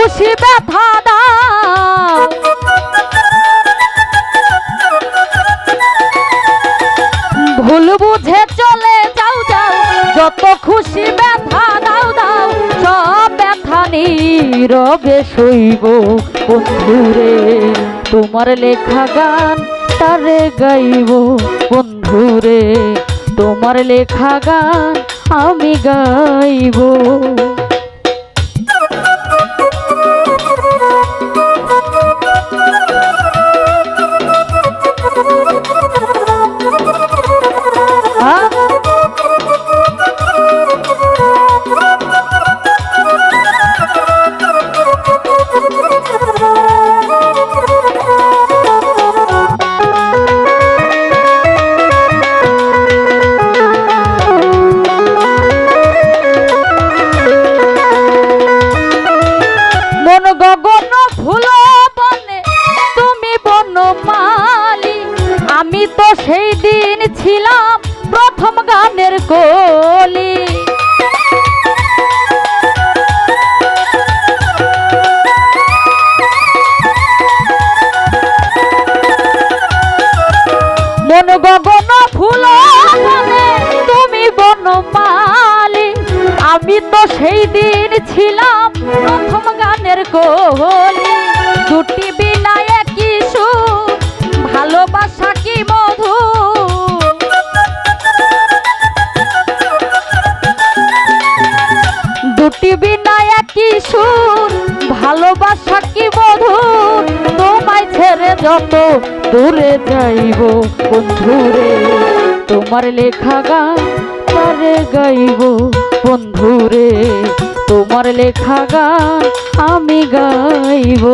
খুশি ব্যথা দাও। ভুল বুঝে চলে যাও যাও, যত খুশি ব্যথা দাও দাও, সব ব্যথা নীরবে শৈব বন্ধুরে, তোমার লেখা গান তারে গাইব। বন্ধুরে, তোমার লেখা গান আমি গাইব। আমি তো সেই দিন ছিলাম প্রথম গানের কলি। মন গগন ফুল তুমি বন মালি আমি তো সেই দিন ছিলাম প্রথম গানের কোহলি দুটি ভালোবাসা কি মধু তোমায় ছেড়ে যত দূরে যাইব, বন্ধুরে, তোমার লেখা গান তারে গাইব? বন্ধুরে, তোমার লেখা গান আমি গাইব।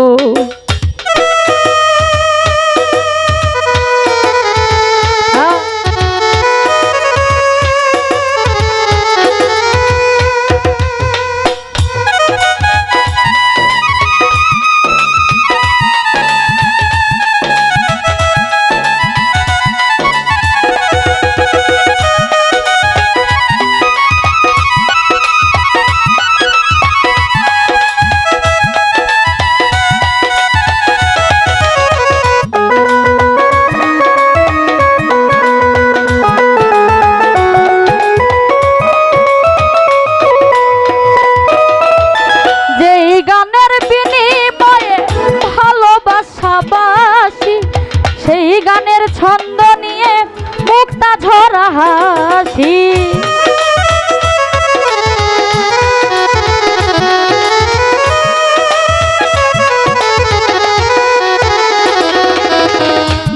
ছন্দ নিয়ে মুক্তা ঝরা হাসি।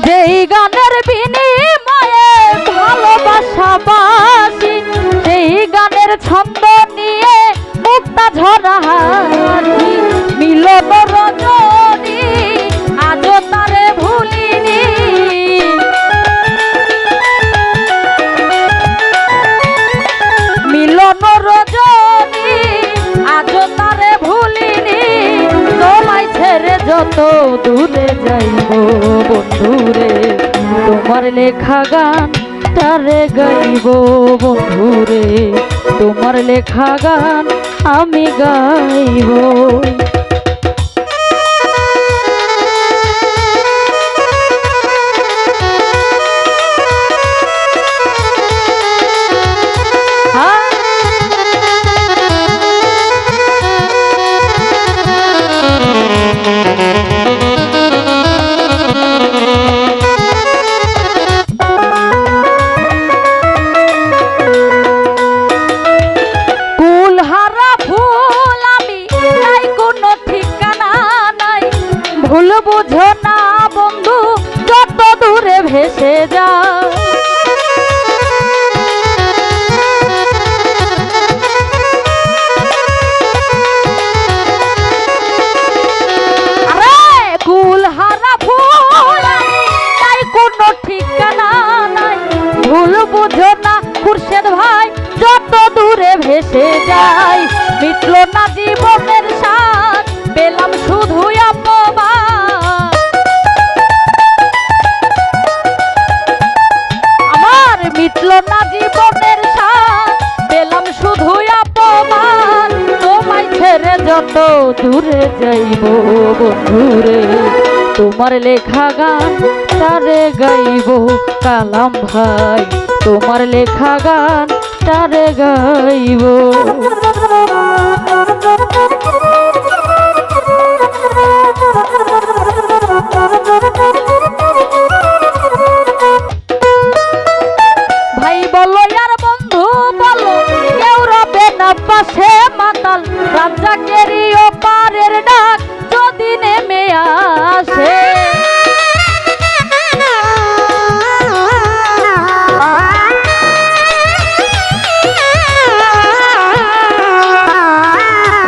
যেই গানের বিনিময়ে যত দূরে যাইব বন্ধুরে? তোমার লেখা গান তারে গাইব বন্ধুরে? তোমার লেখা গান আমি গাইব। বুঝো না বন্ধু, যত দূরে ভেসে যা ভাই, যত দূরে ভেসে যায় মিটল না জীবনের সাথ পেলাম শুধু অপমান। তোমায় ছেড়ে যত দূরে যাইব বন্ধুরে, তোমার লেখা গান তারে গাইব কালাম ভাই। তোমার লেখা গান তারে গাইব। রাজ্জাকেরই ওপারের ডাক যদি নেমে আসে।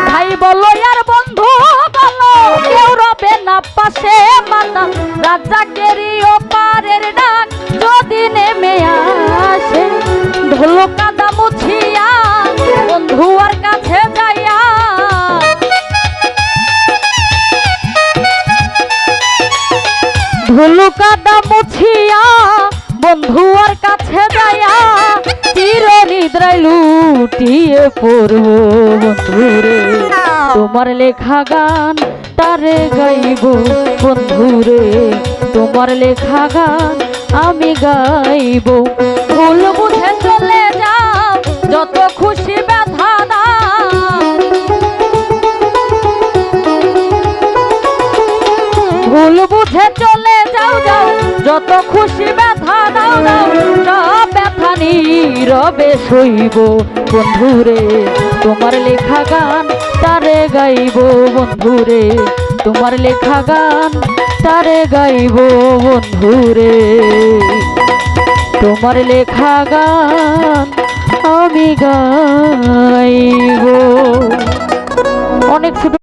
ভাই বলো বন্ধু বলো, কেউ রবে না পাশে মাতাল রাজ্জাকেরই ওপারের ডাক যদি নেমে আসে। ঢোলো কাদা বন্ধু আর ধুলু কাদা মুছিয়া, বন্ধু কাছে যাইয়া চির নিদ্রায় লুটিয়ে পড়ব বন্ধুরে। তোমার লেখা গান তারে গাইব বন্ধুরে। তোমার লেখা গান আমি গাইব ভুল যাও যাও, যত খুশি ব্যথা দাও দাও, সব ব্যথা নীরবে সইব। বন্ধুরে, তোমার লেখা গান তারে গাইব, বন্ধুরে, তোমার লেখা গান তারে গাইব, বন্ধুরে। তোমার লেখা গান আমি গাইব। অনেক ছোট